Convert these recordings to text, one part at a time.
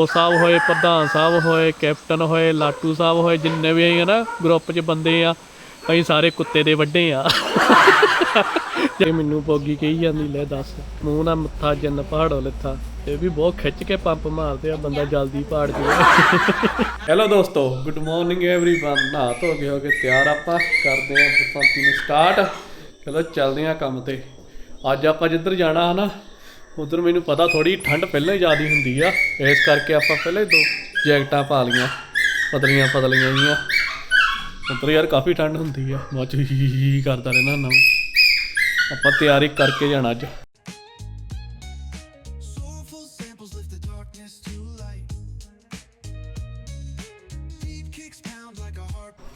ਉਹ ਸਾਹਿਬ ਹੋਏ ਪ੍ਰਧਾਨ ਸਾਹਿਬ ਹੋਏ ਕੈਪਟਨ ਹੋਏ ਲਾਟੂ ਸਾਹਿਬ ਹੋਏ ਜਿੰਨੇ ਵੀ ਹੈ ਨਾ ਗਰੁੱਪ 'ਚ ਬੰਦੇ ਆ ਅਸੀਂ ਸਾਰੇ ਕੁੱਤੇ ਦੇ ਵੱਡੇ ਆ ਜੇ ਮੈਨੂੰ ਪੋਗੀ ਕਹੀ ਜਾਂਦੀ ਲੈ ਦੱਸ ਮੂੰਹ ਨਾਲ ਮੱਥਾ ਜਨ ਪਹਾੜੋਂ ਲਿੱਥਾ ਇਹ ਵੀ ਬਹੁਤ ਖਿੱਚ ਕੇ ਪੰਪ ਮਾਰਦੇ ਆ ਬੰਦਾ ਜਲਦੀ ਪਹਾੜ ਜਵੇ ਹੈਲੋ ਦੋਸਤੋ ਗੁੱਡ ਮਾਰਨਿੰਗ एवरीवन ਨਹਾ ਧੋ ਕੇ ਹੋ ਕੇ ਤਿਆਰ ਆਪਾਂ ਕਰਦੇ ਆ ਬਸੰਤੀ ਨੂੰ ਸਟਾਰਟ ਚਲੋ ਚੱਲਦੇ ਆ ਕੰਮ ਤੇ ਅੱਜ ਆਪਾਂ ਜਿੱਧਰ ਜਾਣਾ ਹਨਾ ਉਧਰ ਮੈਨੂੰ ਪਤਾ ਥੋੜੀ ਠੰਡ ਪਹਿਲਾਂ ਹੀ ਜ਼ਿਆਦੀ ਹੁੰਦੀ ਆ ਇਸ ਕਰਕੇ ਆਪਾਂ ਪਹਿਲਾਂ ਹੀ ਦੋ ਜੈਕਟਾਂ ਪਾ ਲਈਆਂ ਪਤਲੀਆਂ ਪਤਲੀਆਂ ਜੀਆਂ। ਉੱਧਰ ਯਾਰ ਕਾਫੀ ਠੰਡ ਹੁੰਦੀ ਆ ਬਾਅਦ ਚ ਹੀ ਕਰਦਾ ਰਹਿਣਾ ਨਾ ਆਪਾਂ ਤਿਆਰੀ ਕਰਕੇ ਜਾਣਾ ਅੱਜ.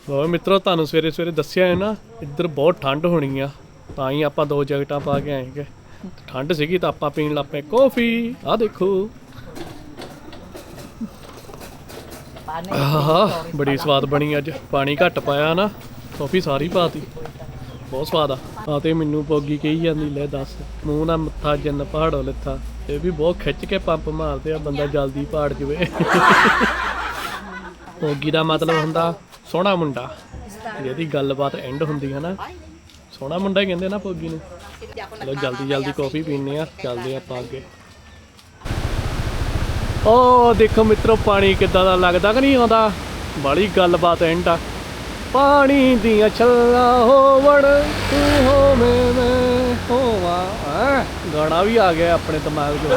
ਹੋਰ ਮਿੱਤਰੋ ਤੁਹਾਨੂੰ ਸਵੇਰੇ ਸਵੇਰੇ ਦੱਸਿਆ ਹੈ ਨਾ ਇੱਧਰ ਬਹੁਤ ਠੰਡ ਹੋਣੀ ਆ ਤਾਂ ਹੀ ਆਪਾਂ ਦੋ ਜੈਕਟਾਂ ਪਾ ਕੇ ਆਏਗੇ ਠੰਡ ਸੀਗੀ ਤਾਂ ਆਪਾਂ ਪੀਣ ਲੱਗ ਪਏ ਕੌਫੀ। ਆ ਦੇਖੋ। ਆਹਾ, ਬੜੀ ਸਵਾਦ ਬਣੀ ਅੱਜ। ਪਾਣੀ ਘੱਟ ਪਾਇਆ ਨਾ, ਕੌਫੀ ਸਾਰੀ ਪਾਤੀ। ਬਹੁਤ ਸਵਾਦ ਆ। ਆ ਤੇ ਮੈਨੂੰ ਪੋਗੀ ਕਹੀ ਜਾਂਦੀ, ਲੈ ਦੱਸ। ਮੂੰਹ ਨਾਲ ਮੱਥਾ ਜਨ ਪਹਾੜੋਂ ਲਿੱਥਾ। ਇਹ ਵੀ ਬਹੁਤ ਖਿੱਚ ਕੇ ਪੰਪ ਮਾਰਦੇ ਆ ਬੰਦਾ ਜਲਦੀ ਪਹਾੜ ਜਵੇ। ਪੋਗੀ ਦਾ ਮਤਲਬ ਹੁੰਦਾ ਸੋਹਣਾ ਮੁੰਡਾ। ਜਿਹਦੀ ਗੱਲਬਾਤ ਐਂਡ ਹੁੰਦੀ ਹੈ ਨਾ। ਸੋਹਣਾ ਮੁੰਡਾ ਹੀ ਕਹਿੰਦੇ ਨਾ ਪੋਗੀ ਨੂੰ। ਚਲੋ ਜਲਦੀ ਜਲਦੀ ਕਾਫੀ ਪੀਣੇ ਆ ਚੱਲਦੇ ਆਪਾਂ ਅੱਗੇ। ਓ ਦੇਖੋ ਮਿੱਤਰੋ ਪਾਣੀ ਕਿੱਦਾਂ ਦਾ ਲੱਗਦਾ ਕਿ ਨਹੀਂ ਆਉਂਦਾ? ਬੜੀ ਗੱਲਬਾਤ ਐਂਡ ਆ ਪਾਣੀ ਦੀਆਂ ਛੱਲਾਂ ਹੋਵਣ ਤੂੰ ਹੋਵੇਂ ਮੈਂ ਹੋਵਾਂ। ਗਾਣਾ ਵੀ ਆ ਗਿਆ ਆਪਣੇ ਦਿਮਾਗ 'ਚ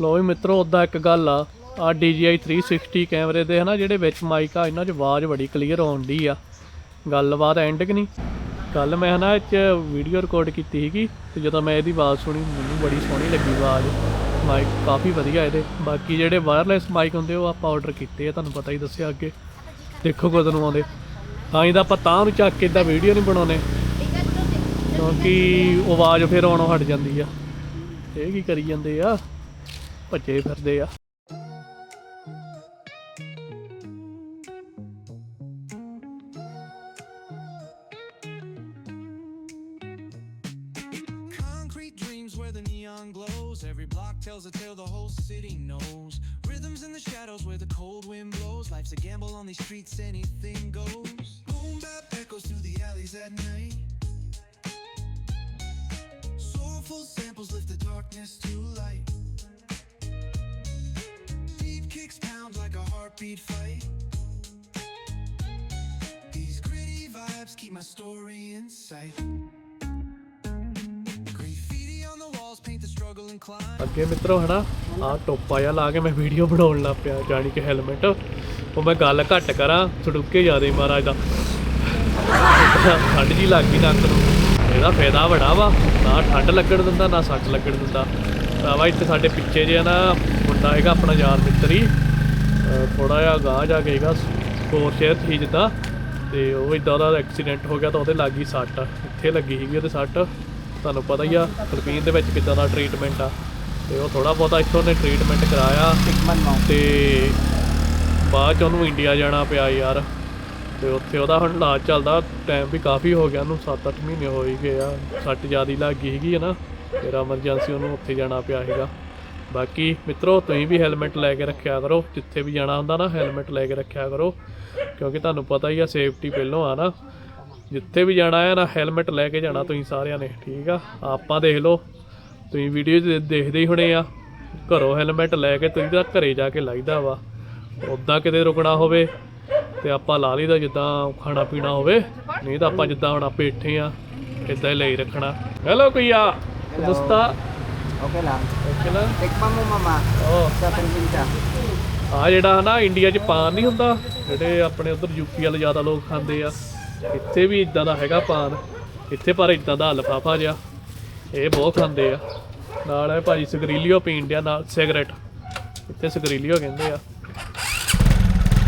ਲੋ ਵੀ ਮਿੱਤਰੋ ਉਦਾਂ ਇੱਕ ਗੱਲ ਆ। ਆ DJI 360 ਕੈਮਰੇ ਦੇ ਹਨਾ ਜਿਹੜੇ ਵਿੱਚ ਮਾਈਕ ਆ ਇਹਨਾਂ 'ਚ ਆਵਾਜ਼ ਬੜੀ ਕਲੀਅਰ ਆਉਂਦੀ ਆ। ਗੱਲਬਾਤ ਐਂਡ ਕਿ ਨਹੀਂ? ਕੱਲ ਮੈਂ ਹਨਾ ਇਹ 'ਚ ਵੀਡੀਓ ਰਿਕਾਰਡ ਕੀਤੀ ਸੀਗੀ ਤੇ ਜਦੋਂ ਮੈਂ ਇਹਦੀ ਆਵਾਜ਼ ਸੁਣੀ, ਮੈਨੂੰ ਬੜੀ ਸੋਹਣੀ ਲੱਗੀ ਆਵਾਜ਼। ਮਾਈਕ ਕਾਫੀ ਵਧੀਆ ਇਹਦੇ। ਬਾਕੀ ਜਿਹੜੇ ਵਾਇਰਲੈਸ ਮਾਈਕ ਹੁੰਦੇ, ਉਹ ਆਪਾਂ ਆਰਡਰ ਕੀਤੇ ਆ, ਤੁਹਾਨੂੰ ਪਤਾ ਹੀ ਦੱਸਿਆ ਅੱਗੇ। ਦੇਖੋ ਕਦੋਂ ਨੂੰ ਆਉਂਦੇ। ਤਾਂ ਹੀ ਤਾਂ ਆਪਾਂ ਤਾਂ ਨੂੰ ਚੱਕ ਕੇ ਇਦਾਂ ਵੀਡੀਓ ਨਹੀਂ ਬਣਾਉਨੇ ਕਿਉਂਕਿ ਆਵਾਜ਼ ਫਿਰ ਆਉਣੋਂ ਹਟ ਜਾਂਦੀ ਆ। ਇਹ ਕੀ ਕਰੀ ਜਾਂਦੇ ਆ? ਭੱਜੇ ਫਿਰਦੇ ਆ। Cold wind blows. Life's a gamble on these streets, anything goes. Boom bap echoes through the alleys at night. Soulful samples lift the darkness to light. Deep kicks pound like a heartbeat fight. These gritty vibes keep my story in sight. ਅੱਗੇ ਮਿੱਤਰੋ ਹਨਾ, ਆ ਟੋਪਾ ਜਿਹਾ ਲਾ ਕੇ ਮੈਂ video ਬਣਾਉਣ ਲੱਗ ਪਿਆ ਜਾਣੀ ਕਿ ਹੈਲਮਟ ਉਹ ਮੈਂ ਗੱਲ ਘੱਟ ਕਰਾਂ, ਸੜੁੱਕੇ ਜਿਆਦੇ ਮਹਾਰਾਜ ਦਾ ਠੰਡ ਜੀ ਲੱਗ ਗਈ ਨੱਕ ਨੂੰ। ਇਹਦਾ ਫਾਇਦਾ ਬੜਾ ਵਾ, ਨਾ ਠੰਡ ਲੱਗਣ ਦਿੰਦਾ, ਨਾ ਸੱਟ ਲੱਗਣ ਦਿੰਦਾ। ਭਰਾਵਾ ਇੱਥੇ ਸਾਡੇ ਪਿੱਛੇ ਜਿਹਾ ਨਾ ਮੁੰਡਾ ਹੈਗਾ ਆਪਣਾ ਯਾਰ ਮਿੱਤਰ। ਹੀ ਥੋੜਾ ਜਿਹਾ ਗਾਹ ਜਾ ਕੇ ਹੈਗਾ ਸਪੋਰ ਸ਼ੇਅਰ ਸੀ ਜਿੱਦਾਂ ਤੇ ਉਹ ਇਦਾਂ ਦਾ ਐਕਸੀਡੈਂਟ ਹੋ ਗਿਆ ਤਾਂ ਉਹਦੇ ਲੱਗ ਗਈ ਸੱਟ। ਇੱਥੇ ਲੱਗੀ ਸੀਗੀ ਉਹਦੇ ਸੱਟ। ਤੁਹਾਨੂੰ ਪਤਾ ਹੀ ਆ ਫਿਲੀਪੀਨ ਦੇ ਵਿੱਚ ਕਿੱਦਾਂ ਦਾ ਟ੍ਰੀਟਮੈਂਟ ਆ। ਤੇ ਉਹ ਥੋੜਾ ਬਹੁਤਾ ਇੱਥੋਂ ਨੇ ਟ੍ਰੀਟਮੈਂਟ ਕਰਾਇਆ। ਤੇ ਬਾਅਦ ਚ ਉਹਨੂੰ ਇੰਡੀਆ ਜਾਣਾ ਪਿਆ ਯਾਰ। ਤੇ ਉੱਥੇ ਉਹਦਾ ਹੁਣ ਇਲਾਜ ਚੱਲਦਾ ਟਾਈਮ ਵੀ ਕਾਫੀ ਹੋ ਗਿਆ ਉਹਨੂੰ 7-8 ਮਹੀਨੇ ਹੋ ਹੀ ਗਏ ਆ। ਸੱਟ ਜ਼ਿਆਦੀ ਲੱਗ ਗਈ ਹੈਗੀ ਹੈ ਨਾ ਫਿਰ ਐਮਰਜੈਂਸੀ ਉਹਨੂੰ ਉੱਥੇ ਜਾਣਾ ਪਿਆ ਹੈਗਾ ਬਾਕੀ ਮਿੱਤਰੋ, ਤੁਸੀਂ ਵੀ ਹੈਲਮਟ ਲੈ ਕੇ ਰੱਖਿਆ ਕਰੋ। ਜਿੱਥੇ ਵੀ ਜਾਣਾ ਹੁੰਦਾ ਨਾ ਹੈਲਮਟ ਲੈ ਕੇ ਰੱਖਿਆ ਕਰੋ। ਕਿਉਂਕਿ ਤੁਹਾਨੂੰ ਪਤਾ ਹੀ ਆ ਸੇਫਟੀ ਪਹਿਲੋਂ ਆ ਨਾ। ਜਿੱਥੇ ਵੀ ਜਾਣਾ ਹੈ ਨਾ ਹੈਲਮਟ ਲੈ ਕੇ ਜਾਣਾ ਤੁਸੀਂ ਸਾਰਿਆਂ ਨੇ ਠੀਕ ਆ? ਆਪਾਂ ਦੇਖ ਲਓ ਤੁਸੀਂ ਵੀਡੀਓ ਦੇਖਦੇ ਹੀ ਹੋਣੇ ਆ। ਘਰੋਂ ਹੈਲਮਟ ਲੈ ਕੇ ਤੁਸੀਂ ਤਾਂ ਘਰੇ ਜਾ ਕੇ ਲਾਈਦਾ ਵਾ। ਉੱਦਾਂ ਕਿਤੇ ਰੁਕਣਾ ਹੋਵੇ ਤੇ ਆਪਾਂ ਲਾ ਲਈਦਾ ਜਿੱਦਾਂ ਖਾਣਾ ਪੀਣਾ ਹੋਵੇ। ਨਹੀਂ ਤਾਂ ਆਪਾਂ ਜਿੱਦਾਂ ਹੁਣ ਆਪੇ ਇੱਥੇ ਆ ਇਦਾਂ ਹੀ ਲਈ ਰੱਖਣਾ। ਹੈਲੋ ਕੁਈਆ ਦੋਸਤਾ। Okay lang. ਓਕੇ ਨਾ Tikman mo mama ਉਹ sa probinsya. ਆ ਜਿਹੜਾ ਨਾ ਇੰਡੀਆ 'ਚ ਪਾਨ ਨਹੀਂ ਹੁੰਦਾ ਜਿਹੜੇ ਆਪਣੇ ਉਧਰ ਯੂਪੀ ਵਾਲੇ ਜ਼ਿਆਦਾ ਲੋਕ ਖਾਂਦੇ ਆ। ਇੱਥੇ ਵੀ ਇਦਾਂ ਦਾ ਹੈਗਾ ਪਾਨ। ਇੱਥੇ ਪਰ ਇਦਾਂ ਦਾ ਲਫਾਫਾ ਜਿਹਾ। ਇਹ ਬਹੁਤ ਖਾਂਦੇ ਆ। ਨਾਲ ਹੈ ਭਾਜੀ ਸਗਰੀਲੀਓ ਪੀਣ ਡਿਆ ਨਾਲ ਸਿਗਰਟ। ਇੱਥੇ ਸਗਰੀਲੀਓ ਕਹਿੰਦੇ ਆ।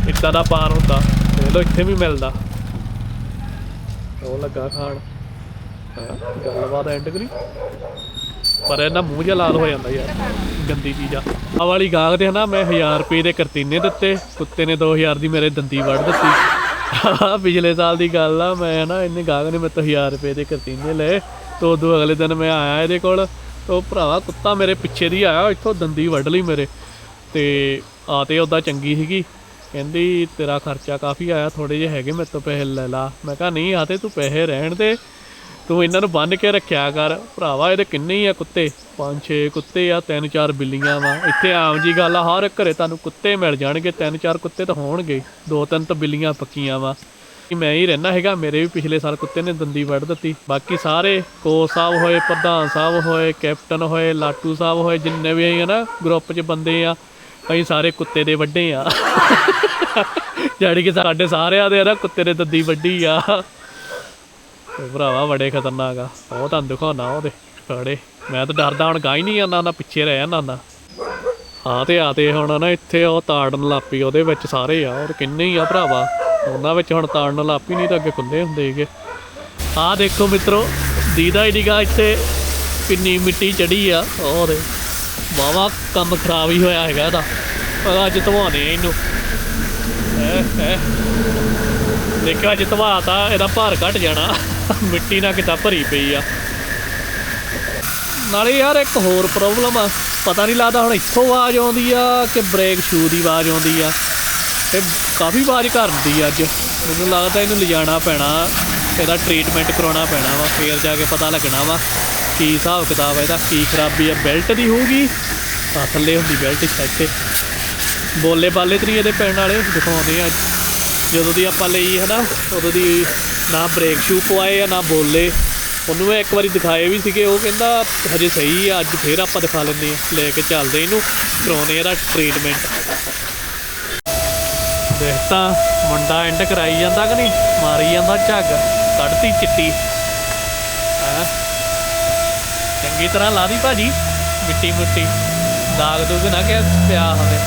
ਇਦਾਂ ਦਾ ਪਾਨ ਹੁੰਦਾ। ਦੇਖ ਲਓ, ਇੱਥੇ ਵੀ ਮਿਲਦਾ। ਉਹ ਲੱਗਾ ਖਾਣ। ਗੱਲਬਾਤ ਐਂਡ ਕਰੀ। ਪਰ ਇਹਨਾਂ ਮੂੰਹ ਜਿਹਾ ਲਾਲ ਹੋ ਜਾਂਦਾ ਯਾਰ। ਗੰਦੀ ਚੀਜ਼ ਆ। ਆ ਵਾਲੀ ਗਾਹਕ ਦੇ ਹਨਾ, ਮੈਂ 1000 ਰੁਪਏ ਦੇ ਕਰਤੀਨੇ ਦਿੱਤੇ। ਕੁੱਤੇ ਨੇ 2000 ਦੀ ਮੇਰੇ ਦੰਦੀ ਵੜ ਦਿੱਤੀ। ਆਹ ਪਿਛਲੇ ਸਾਲ ਦੀ ਗੱਲ ਆ, ਮੈਂ ਨਾ ਇਹਨੇ ਗਾਹਕ ਨੇ ਮੇਰੇ ਤੋਂ 1000 ਰੁਪਏ ਦੇ ਕਰਤੀਨੇ ਲਏ, ਤੋਂ ਉਦੋਂ ਅਗਲੇ ਦਿਨ ਮੈਂ ਆਇਆ ਇਹਦੇ ਕੋਲ ਉਹ ਭਰਾਵਾ ਕੁੱਤਾ ਮੇਰੇ ਪਿੱਛੇ ਦੀ ਆਇਆ, ਇੱਥੋਂ ਦੰਦੀ ਵੱਢ ਲਈ ਮੇਰੇ, ਤੇ ਆ ਤੇ ਉਹਦਾ ਚੰਗੀ ਸੀਗੀ, ਕਹਿੰਦੀ ਤੇਰਾ ਖਰਚਾ ਕਾਫੀ ਆਇਆ ਥੋੜੇ ਜਿਹੇ ਹੈਗੇ ਮੇਰੇ ਤੋਂ ਪੈਸੇ ਲੈ ਲਾ, ਮੈਂ ਕਿਹਾ, ਨਹੀਂ, ਆ ਤੇ ਤੂੰ ਪੈਸੇ ਰਹਿਣ ਦੇ ਤੂੰ ਇਹਨਾਂ ਨੂੰ ਬੰਨ ਕੇ ਰੱਖਿਆ ਕਰ। ਭਰਾਵਾ, ਇਹਦੇ ਕਿੰਨੇ ਹੀ ਆ ਕੁੱਤੇ? ਪੰਜ, ਛੇ ਕੁੱਤੇ ਆ, ਤਿੰਨ, ਚਾਰ ਬਿੱਲੀਆਂ ਵਾ। ਇੱਥੇ ਆਮ ਜੀ ਗੱਲ ਆ, ਹਰ ਘਰੇ ਤੁਹਾਨੂੰ ਕੁੱਤੇ ਮਿਲ ਜਾਣਗੇ। ਤਿੰਨ, ਚਾਰ ਕੁੱਤੇ ਤਾਂ ਹੋਣਗੇ। ਦੋ, ਤਿੰਨ ਤਾਂ ਬਿੱਲੀਆਂ ਪੱਕੀਆਂ ਵਾ। ਕਿ ਮੈਂ ਹੀ ਰਹਿਣਾ ਹੈਗਾ, ਮੇਰੇ ਵੀ ਪਿਛਲੇ ਸਾਲ ਕੁੱਤੇ ਨੇ ਦੰਦੀ ਵੱਢ ਦਿੱਤੀ। ਬਾਕੀ ਸਾਰੇ ਕੋਚ ਸਾਹਿਬ ਹੋਏ, ਪ੍ਰਧਾਨ ਸਾਹਿਬ ਹੋਏ, ਕੈਪਟਨ ਹੋਏ, ਲਾਟੂ ਸਾਹਿਬ ਹੋਏ, ਜਿੰਨੇ ਵੀ ਹੈ ਨਾ ਗਰੁੱਪ 'ਚ ਬੰਦੇ ਆ, ਅਸੀਂ ਸਾਰੇ ਕੁੱਤੇ ਦੇ ਵੱਡੇ ਆ। ਜਿਹੜੀ ਕਿ ਸਾਡੇ ਸਾਰਿਆਂ ਦੇ ਨਾ ਕੁੱਤੇ ਦੇ ਦੰਦੀ ਵੱਡੀ ਆ। ਉਹ ਭਰਾਵਾ ਬੜੇ ਖਤਰਨਾਕ ਆ। ਉਹ ਤੁਹਾਨੂੰ ਦਿਖਾਉਣਾ ਉਹਦੇ ਫੜੇ ਮੈਂ ਤਾਂ ਡਰਦਾ ਹੁਣ ਗਾ ਹੀ ਨਹੀਂ ਆਉਂਦਾ ਨਾ ਪਿੱਛੇ ਰਹਿ ਜਾਂਦਾ ਹੁੰਦਾ ਹਾਂ ਤੇ ਆ ਤੇ ਹੁਣ ਨਾ ਇੱਥੇ ਉਹ ਤਾੜਨ ਲਾਪੀ ਉਹਦੇ ਵਿੱਚ ਸਾਰੇ ਆ। ਔਰ ਕਿੰਨੇ ਹੀ ਆ ਭਰਾਵਾ। ਉਹਨਾਂ ਵਿੱਚ ਹੁਣ ਤਾੜਨ ਲਾਪੀ ਨਹੀਂ ਤਾਂ ਅੱਗੇ ਖੁੱਲੇ ਹੁੰਦੇ ਸੀਗੇ। ਆਹ ਦੇਖੋ ਮਿੱਤਰੋ, ਦੀਦਾ ਹੀ ਨਿਗਾ ਇੱਥੇ। ਕਿੰਨੀ ਮਿੱਟੀ ਚੜੀ ਆ। ਔਰ ਵਾਵਾ ਕੰਮ ਖਰਾਬ ਹੀ ਹੋਇਆ ਹੈਗਾ ਇਹਦਾ। ਪਰ ਅੱਜ ਧਵਾਉਣੇ ਆ ਇਹਨੂੰ। ਹੈ ਹੈ। ਦੇਖਿਆ ਅੱਜ ਧਵਾਤਾ, ਇਹਦਾ ਭਾਰ ਘਟ ਜਾਣਾ। ਮਿੱਟੀ ਨਾਲ ਕਿਤਾ ਭਰੀ ਪਈ ਆ। ਨਾਲੇ ਯਾਰ ਇੱਕ ਹੋਰ ਪ੍ਰੋਬਲਮ ਆ, ਪਤਾ ਨਹੀਂ ਲੱਗਦਾ ਹੁਣ ਇੱਥੋਂ ਆਵਾਜ਼ ਆਉਂਦੀ ਆ ਕਿ ਬ੍ਰੇਕ ਸ਼ੂ ਦੀ ਆਵਾਜ਼ ਆਉਂਦੀ ਆ। ਇਹ ਕਾਫੀ ਆਵਾਜ਼ ਕਰਦੀ ਆ ਅੱਜ। ਮੈਨੂੰ ਲੱਗਦਾ ਇਹਨੂੰ ਲਿਜਾਣਾ ਪੈਣਾ, ਇਹਦਾ ਟ੍ਰੀਟਮੈਂਟ ਕਰਾਉਣਾ ਪੈਣਾ ਵਾ, ਫੇਰ ਜਾ ਕੇ ਪਤਾ ਲੱਗਣਾ ਵਾ ਕੀ ਹਿਸਾਬ ਕਿਤਾਬ ਆ ਇਹਦਾ, ਕੀ ਖਰਾਬੀ ਆ। ਬੈਲਟ ਦੀ ਹੋਊਗੀ ਆ ਥੱਲੇ ਹੁੰਦੀ ਬੈਲਟ ਸ਼ਾਇਦ ਤੇ ਬੋਲੇ ਬਾਲੇ ਤਰੀ ਇਹਦੇ ਪੈਣ ਵਾਲੇ ਦਿਖਾਉਂਦੇ ਆ। ਅੱਜ ਜਦੋਂ ਦੀ ਆਪਾਂ ਲਈ ਹੈ ਨਾ, ਉਦੋਂ ਦੀ ਨਾ ਬ੍ਰੇਕ ਸ਼ੂ ਪਵਾਏ ਆ, ਨਾ ਬੋਲੇ। ਉਹਨੂੰ ਮੈਂ ਇੱਕ ਵਾਰੀ ਦਿਖਾਏ ਵੀ ਸੀਗੇ, ਉਹ ਕਹਿੰਦਾ ਹਜੇ ਸਹੀ ਆ, ਅੱਜ ਫੇਰ ਆਪਾਂ ਦਿਖਾ ਲੈਂਦੇ ਆ। ਲੈ ਕੇ ਚੱਲਦੇ ਇਹਨੂੰ, ਕਰਾਉਣੇ ਇਹਦਾ ਟ੍ਰੀਟਮੈਂਟ ਦੇਖ ਮੁੰਡਾ ਐਂਡ ਕਰਾਈ ਜਾਂਦਾ ਕਿ ਨਹੀਂ? ਮਾਰੀ ਜਾਂਦਾ ਝੱਗ, ਕੱਢਤੀ ਚਿੱਟੀ। ਹੈਂ? ਚੰਗੀ ਤਰ੍ਹਾਂ ਲਾ ਦੀ ਭਾਜੀ, ਮਿੱਟੀ ਮੁੱਟੀ। ਦਾਗ ਦੂਗ ਨਾ ਕਿ ਪਿਆ ਹੋਵੇ।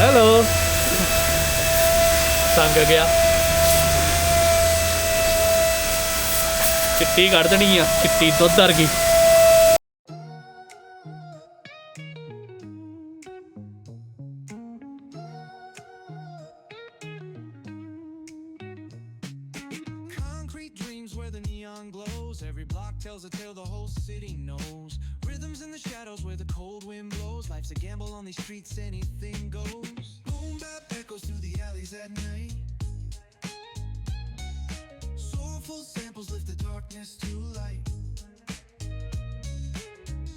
ਹੈਲੋ ਸੰਗ ਗਿਆ। ਚਿੱਟੀ ਕੱਢ ਦੇਣੀ ਆ ਚਿੱਟੀ ਦੁੱਧ ਵਰਗੀ Concrete dreams where the neon glows. Every block tells a tale the whole city knows. Rhythms in the shadows where the cold wind blows. Life's a gamble on these streets, anything goes. Boom bap echoes through the alleys at night. Soulful samples lift the Darkness to light.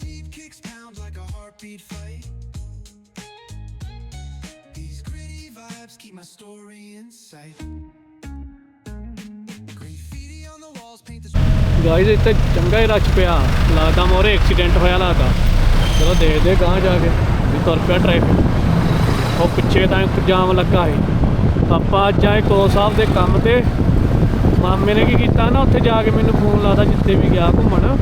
Deep kicks pound like a heartbeat fight. These gritty vibes keep my story in sight. Graffiti on the walls paint this. Guys ਇੱਥੇ ਚੰਗਾ ਹੀ ਰੱਛ ਪਿਆ ਲੱਗਦਾ ਮੋਰੇ accident ਹੋਇਆ ਲੱਗਦਾ ਚਲੋ ਦੇਖਦੇ ਗਾਂ ਜਾ ਕੇ ਵੀ ਤੁਰ ਪਿਆ ਟ੍ਰੈਫਿਕ ਉਹ ਪਿੱਛੇ ਤਾਂ ਇੱਕ ਜਾਮ ਲੱਗਾ ਸੀ ਆਪਾਂ ਅੱਜ ਆਏ ਕੋ ਸਾਹਿਬ ਦੇ ਕੰਮ ਤੇ ਮਾਮੇ ਨੇ ਕੀ ਕੀਤਾ ਨਾ, ਉੱਥੇ ਜਾ ਕੇ ਮੈਨੂੰ ਫੋਨ ਲਾਦਾ ਜਿੱਥੇ ਵੀ ਗਿਆ ਘੁੰਮਣ।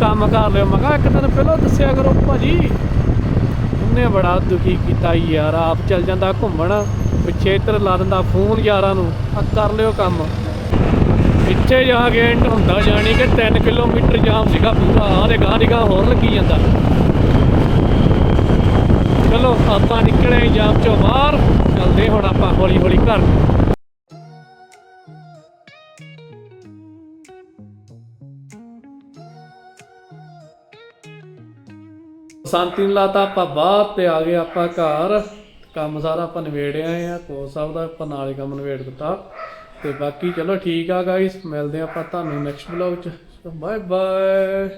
ਕੰਮ ਕਰ ਲਿਓ, ਮੈਂ ਕਿਹਾ ਇੱਕ ਦਿਨ ਪਹਿਲਾਂ ਦੱਸਿਆ ਕਰੋ ਭਾਜੀ। ਉਹਨੇ ਬੜਾ ਦੁਖੀ ਕੀਤਾ, ਯਾਰ ਆਪ ਚੱਲ ਜਾਂਦਾ ਘੁੰਮਣ। ਪਿੱਛੇ ਇੱਧਰ ਲਾ ਦਿੰਦਾ ਫੋਨ ਯਾਰਾਂ ਨੂੰ ਆ ਕਰ ਲਿਓ ਕੰਮ। ਇੱਥੇ ਜਾ ਕੇ ਐਂਡ ਹੁੰਦਾ ਜਾਣੀ ਕਿ 3 ਕਿਲੋਮੀਟਰ ਜਾਮ ਸੀਗਾ ਪੂਰਾ, ਆਹ ਦੇ ਗਾਂ ਦੀ ਗਾਂ ਹੋਰ ਲੱਗੀ ਜਾਂਦਾ। ਚਲੋ, ਆਪਾਂ ਨਿਕਲੇ ਜਾਮ ਚੋਂ ਬਾਹਰ, ਚੱਲਦੇ ਹੁਣ ਆਪਾਂ ਹੌਲੀ ਹੌਲੀ ਘਰ। ਸ਼ਾਂਤੀ ਨੂੰ ਲਾਤਾ ਆਪਾਂ ਬਾਹਰ ਤੇ ਆ ਗਏ ਆਪਾਂ ਘਰ। ਕੰਮ ਸਾਰਾ ਆਪਾਂ ਨਿਬੇੜਿਆ ਆ ਕੋਚ ਸਾਹਿਬ ਦਾ ਆਪਾਂ ਨਾਲ ਹੀ ਕੰਮ ਨਿਬੇੜ ਦਿੱਤਾ। ਤੇ ਬਾਕੀ ਚਲੋ ਠੀਕ ਆ ਗਾਇਸ ਮਿਲਦੇ ਆਪਾਂ ਤੁਹਾਨੂੰ ਨੈਕਸਟ ਵਲੌਗ ਚ। Bye bye